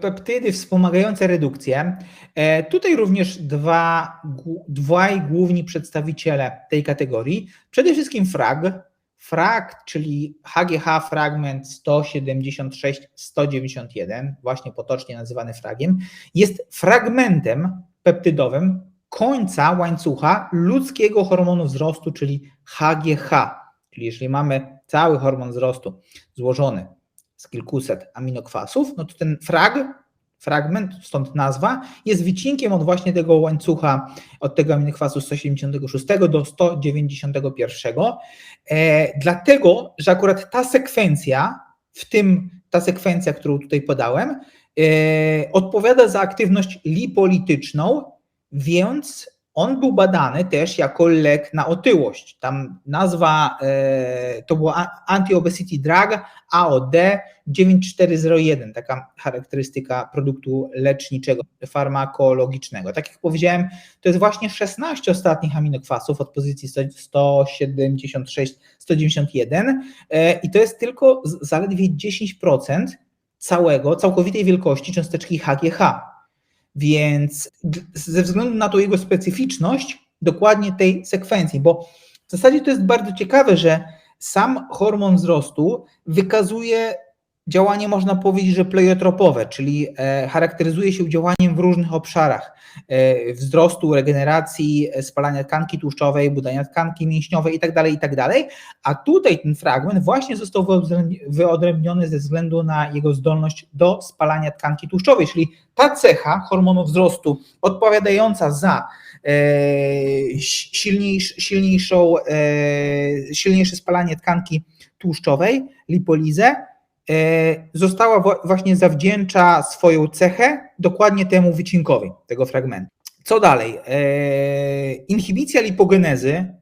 peptydy wspomagające redukcję. E, tutaj również dwa, dwaj główni przedstawiciele tej kategorii. Przede wszystkim frag. Frag, czyli HGH fragment 176-191, właśnie potocznie nazywany fragiem, jest fragmentem peptydowym końca łańcucha ludzkiego hormonu wzrostu, czyli HGH. Czyli jeżeli mamy cały hormon wzrostu złożony z kilkuset aminokwasów, no to ten frag, fragment, stąd nazwa, jest wycinkiem od właśnie tego łańcucha, od tego aminokwasu 176 do 191. E, dlatego, że akurat ta sekwencja, w tym ta sekwencja, którą tutaj podałem, e, odpowiada za aktywność lipolityczną, więc on był badany też jako lek na otyłość. Tam nazwa e, to była Anti-Obesity Drug AOD 9401, taka charakterystyka produktu leczniczego, farmakologicznego. Tak jak powiedziałem, to jest właśnie 16 ostatnich aminokwasów od pozycji 176-191 e, i to jest tylko zaledwie 10% całego, całkowitej wielkości cząsteczki HGH. Więc ze względu na tą jego specyficzność, dokładnie tej sekwencji, bo w zasadzie to jest bardzo ciekawe, że sam hormon wzrostu wykazuje działanie, można powiedzieć, że pleiotropowe, czyli e, charakteryzuje się działaniem w różnych obszarach e, wzrostu, regeneracji, e, spalania tkanki tłuszczowej, budowania tkanki mięśniowej itd., itd. A tutaj ten fragment właśnie został wyodrębni- wyodrębniony ze względu na jego zdolność do spalania tkanki tłuszczowej, czyli ta cecha hormonu wzrostu odpowiadająca za silniejsz, silniejszą, silniejsze spalanie tkanki tłuszczowej, lipolizę, została wa- właśnie zawdzięcza swoją cechę dokładnie temu wycinkowi tego fragmentu. Co dalej? E, Inhibicja lipogenezy,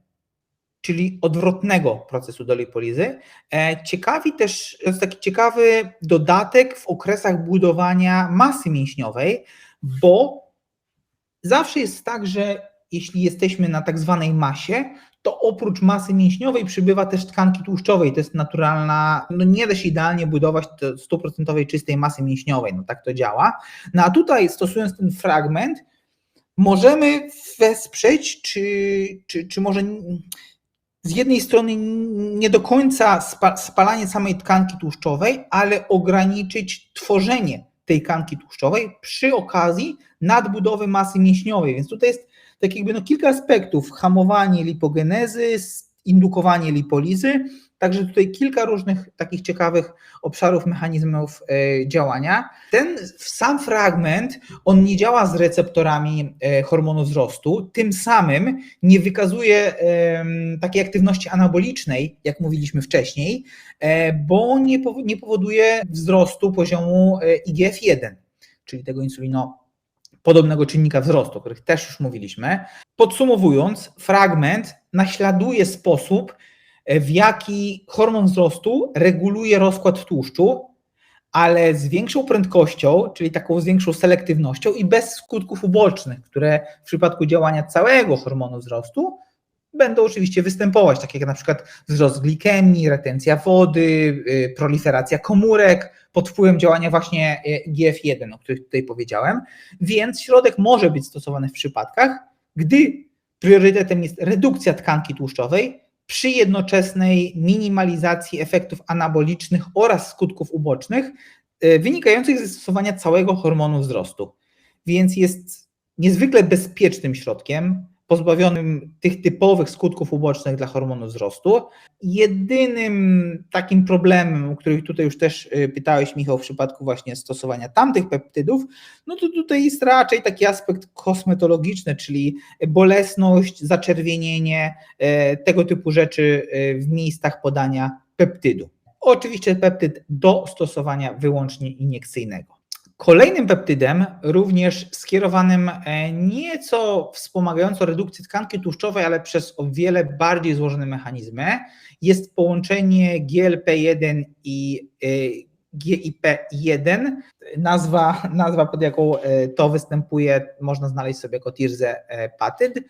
czyli odwrotnego procesu do lipolizy. E, Ciekawi też, jest taki ciekawy dodatek w okresach budowania masy mięśniowej, bo zawsze jest tak, że jeśli jesteśmy na tak zwanej masie, to oprócz masy mięśniowej przybywa też tkanki tłuszczowej. To jest naturalna, no nie da się idealnie budować to stuprocentowej czystej masy mięśniowej, no tak to działa. No a tutaj stosując ten fragment, możemy wesprzeć, czy, czy, czy może z jednej strony nie do końca spa, spalanie samej tkanki tłuszczowej, ale ograniczyć tworzenie tej tkanki tłuszczowej przy okazji nadbudowy masy mięśniowej. Więc tutaj jest tak jakby no kilka aspektów: hamowanie lipogenezy, indukowanie lipolizy. Także tutaj kilka różnych takich ciekawych obszarów mechanizmów e, działania. Ten sam fragment, on nie działa z receptorami e, hormonu wzrostu, tym samym nie wykazuje takiej aktywności anabolicznej, jak mówiliśmy wcześniej, e, bo nie, pow- nie powoduje wzrostu poziomu e, IGF-1, czyli tego insulino podobnego czynnika wzrostu, o których też już mówiliśmy. Podsumowując, fragment naśladuje sposób, e, w jaki hormon wzrostu reguluje rozkład tłuszczu, ale z większą prędkością, czyli taką z większą selektywnością i bez skutków ubocznych, które w przypadku działania całego hormonu wzrostu będą oczywiście występować, takie jak na przykład wzrost glikemii, retencja wody, y, proliferacja komórek pod wpływem działania właśnie y, GF1, o których tutaj powiedziałem. Więc środek może być stosowany w przypadkach, gdy priorytetem jest redukcja tkanki tłuszczowej przy jednoczesnej minimalizacji efektów anabolicznych oraz skutków ubocznych y, wynikających ze stosowania całego hormonu wzrostu. Więc jest niezwykle bezpiecznym środkiem, pozbawionym tych typowych skutków ubocznych dla hormonu wzrostu. Jedynym takim problemem, o który tutaj już też y, pytałeś, Michał, w przypadku właśnie stosowania tamtych peptydów, no to tutaj jest raczej taki aspekt kosmetologiczny, czyli bolesność, zaczerwienienie, e, tego typu rzeczy e, w miejscach podania peptydu. Oczywiście peptyd do stosowania wyłącznie iniekcyjnego. Kolejnym peptydem, również skierowanym e, nieco wspomagająco redukcję tkanki tłuszczowej, ale przez o wiele bardziej złożone mechanizmy, jest połączenie GLP-1 i e, GIP-1. Nazwa, nazwa, pod jaką e, to występuje, można znaleźć sobie jako tirzepatyd,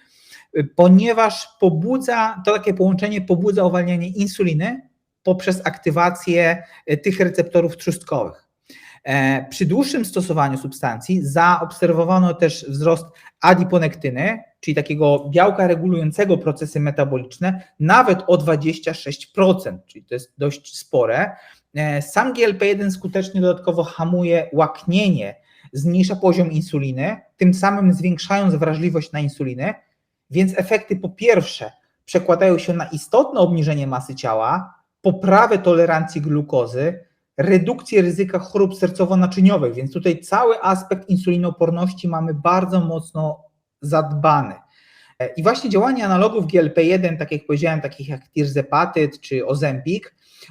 ponieważ pobudza, to takie połączenie pobudza uwalnianie insuliny poprzez aktywację tych receptorów trzustkowych. E, przy dłuższym stosowaniu substancji zaobserwowano też wzrost adiponektyny, czyli takiego białka regulującego procesy metaboliczne, nawet o 26%, czyli to jest dość spore. E, sam GLP-1 skutecznie dodatkowo hamuje łaknienie, zmniejsza poziom insuliny, tym samym zwiększając wrażliwość na insulinę, więc efekty po pierwsze przekładają się na istotne obniżenie masy ciała, poprawę tolerancji glukozy, redukcję ryzyka chorób sercowo-naczyniowych, więc tutaj cały aspekt insulinoporności mamy bardzo mocno zadbany. I właśnie działanie analogów GLP-1, tak jak powiedziałem, takich jak tirzepatyd czy Ozempic,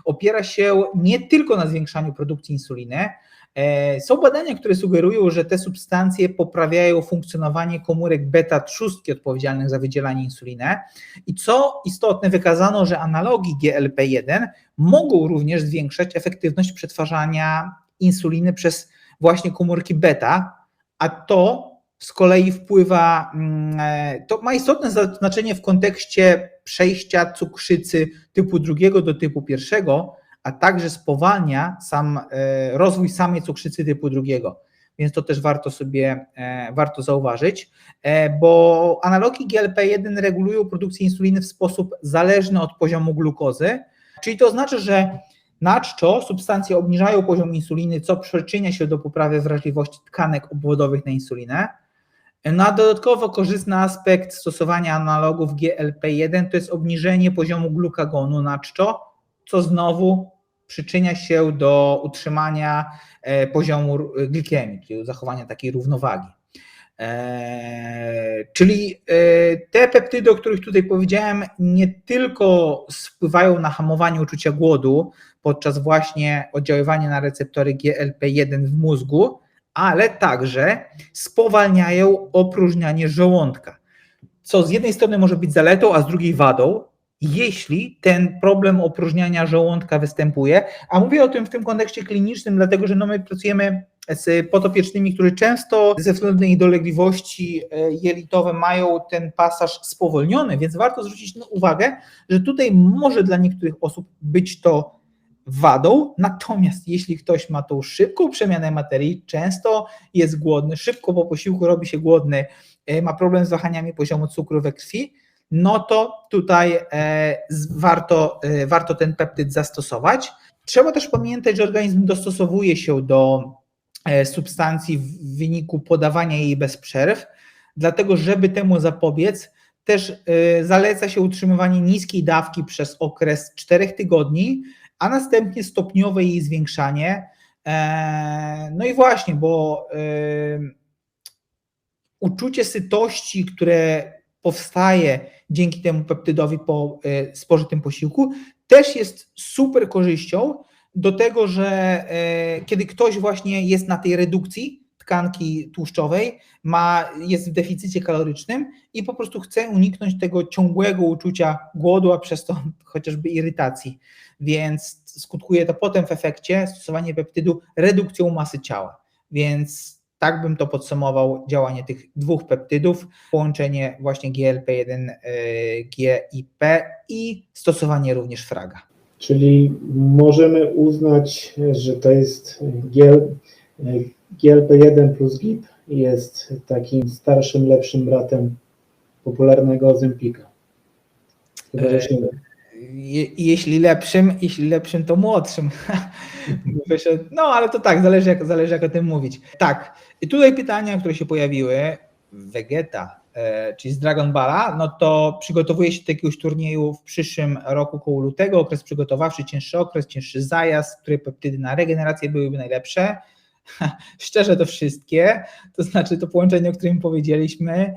opiera się nie tylko na zwiększaniu produkcji insuliny, E, są badania, które sugerują, że te substancje poprawiają funkcjonowanie komórek beta trzustki odpowiedzialnych za wydzielanie insuliny i co istotne, wykazano, że analogi GLP-1 mogą również zwiększać efektywność przetwarzania insuliny przez właśnie komórki beta, a to z kolei wpływa, mm, e, to ma istotne znaczenie w kontekście przejścia cukrzycy typu drugiego do typu pierwszego, a także spowalnia sam e, rozwój samej cukrzycy typu drugiego. Więc to też warto sobie e, warto zauważyć, bo analogi GLP-1 regulują produkcję insuliny w sposób zależny od poziomu glukozy, czyli to znaczy, że na czczo substancje obniżają poziom insuliny, co przyczynia się do poprawy wrażliwości tkanek obwodowych na insulinę. Na dodatkowo korzystny aspekt stosowania analogów GLP-1 to jest obniżenie poziomu glukagonu na czczo, co znowu przyczynia się do utrzymania e, poziomu glikemii, czyli zachowania takiej równowagi. E, czyli e, te peptydy, o których tutaj powiedziałem, nie tylko wpływają na hamowanie uczucia głodu podczas właśnie oddziaływania na receptory GLP-1 w mózgu, ale także spowalniają opróżnianie żołądka. Co z jednej strony może być zaletą, a z drugiej wadą, jeśli ten problem opróżniania żołądka występuje, a mówię o tym w tym kontekście klinicznym, dlatego że no my pracujemy z potopiecznymi, którzy często ze względu na ich dolegliwości e, jelitowe mają ten pasaż spowolniony, więc warto zwrócić uwagę, że tutaj może dla niektórych osób być to wadą, natomiast jeśli ktoś ma tą szybką przemianę materii, często jest głodny, szybko po posiłku robi się głodny, e, ma problem z wahaniami poziomu cukru we krwi, no to tutaj e, warto, e, warto ten peptyd zastosować. Trzeba też pamiętać, że organizm dostosowuje się do substancji w wyniku podawania jej bez przerw, dlatego żeby temu zapobiec, też zaleca się utrzymywanie niskiej dawki przez okres 4 tygodni, a następnie stopniowe jej zwiększanie. No i właśnie, bo uczucie sytości, które powstaje dzięki temu peptydowi po e, spożytym posiłku, też jest super korzyścią do tego, że e, kiedy ktoś właśnie jest na tej redukcji tkanki tłuszczowej, ma, jest w deficycie kalorycznym i po prostu chce uniknąć tego ciągłego uczucia głodu, a przez to chociażby irytacji. Więc skutkuje to potem w efekcie stosowanie peptydu redukcją masy ciała. Więc tak bym to podsumował działanie tych dwóch peptydów, połączenie właśnie GLP1, e, GIP i stosowanie również fraga. Czyli możemy uznać, że to jest GL, GLP1 plus GIP jest takim starszym, lepszym bratem popularnego Ozempika. E, je, jeśli lepszym, jeśli lepszym, to młodszym. no ale to tak, zależy jak, zależy jak o tym mówić. Tak, i tutaj pytania, które się pojawiły, Vegeta, e, czyli z Dragon Balla, no to przygotowuje się do jakiegoś turnieju w przyszłym roku koło lutego, okres przygotowawczy, cięższy okres, cięższy zajazd, które peptydy na regenerację byłyby najlepsze. Szczerze to wszystkie, to znaczy to połączenie, o którym powiedzieliśmy,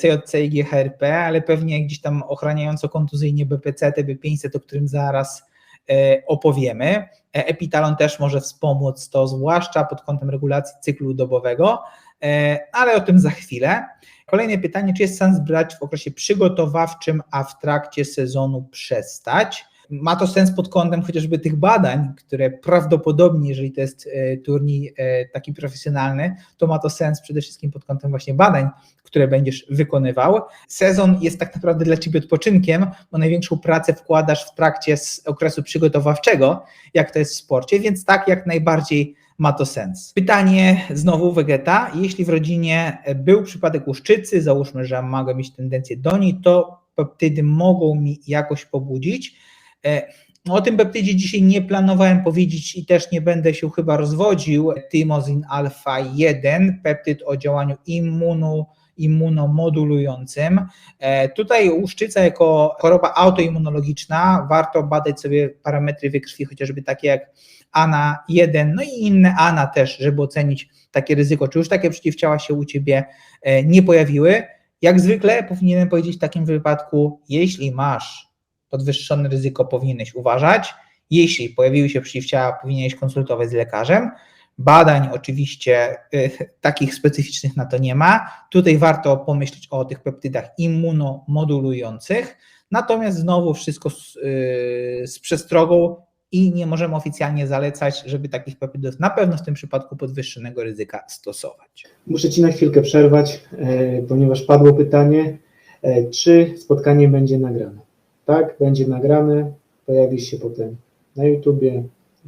CJC i GHRP, ale pewnie gdzieś tam ochraniająco kontuzyjnie BPC, TB500, o którym zaraz e, opowiemy. E, epitalon też może wspomóc to, zwłaszcza pod kątem regulacji cyklu dobowego, e, ale o tym za chwilę. Kolejne pytanie, czy jest sens brać w okresie przygotowawczym, a w trakcie sezonu przestać? Ma to sens pod kątem chociażby tych badań, które prawdopodobnie, jeżeli to jest e, turniej e, taki profesjonalny, to ma to sens przede wszystkim pod kątem właśnie badań, które będziesz wykonywał. Sezon jest tak naprawdę dla ciebie odpoczynkiem, bo największą pracę wkładasz w trakcie okresu przygotowawczego, jak to jest w sporcie, więc tak jak najbardziej ma to sens. Pytanie znowu Vegeta. Jeśli w rodzinie był przypadek łuszczycy, załóżmy, że mogę mieć tendencję do niej, to peptydy mogą mi jakoś pobudzić. E, O tym peptydzie dzisiaj nie planowałem powiedzieć i też nie będę się chyba rozwodził. Tymozin alfa 1, peptyd o działaniu immunu, immunomodulującym. E, Tutaj łuszczyca jako choroba autoimmunologiczna, warto badać sobie parametry we chociażby takie jak ANA1, no i inne ANA też, żeby ocenić takie ryzyko, czy już takie przeciwciała się u Ciebie e, nie pojawiły. Jak zwykle powinienem powiedzieć w takim wypadku, jeśli masz podwyższone ryzyko, powinieneś uważać. Jeśli pojawiły się przeciwciała, powinieneś konsultować z lekarzem. Badań oczywiście y, takich specyficznych na to nie ma. Tutaj warto pomyśleć o tych peptydach immunomodulujących. Natomiast znowu wszystko z, y, z przestrogą i nie możemy oficjalnie zalecać, żeby takich peptydów na pewno w tym przypadku podwyższonego ryzyka stosować. Muszę Ci na chwilkę przerwać, e, ponieważ padło pytanie, e, czy spotkanie będzie nagrane. Tak, będzie nagrane, pojawi się potem na YouTubie,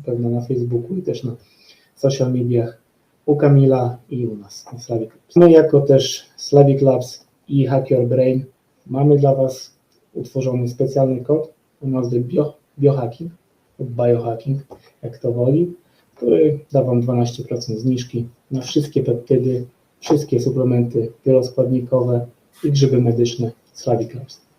pewno na Facebooku i też na social mediach u Kamila i u nas na Slavic Labs. My jako też Slavic Labs i Hack Your Brain mamy dla Was utworzony specjalny kod o nazwie bio, biohacking lub biohacking, jak to woli, który da Wam 12% zniżki na wszystkie peptydy, wszystkie suplementy wieloskładnikowe i grzyby medyczne Slavic Labs.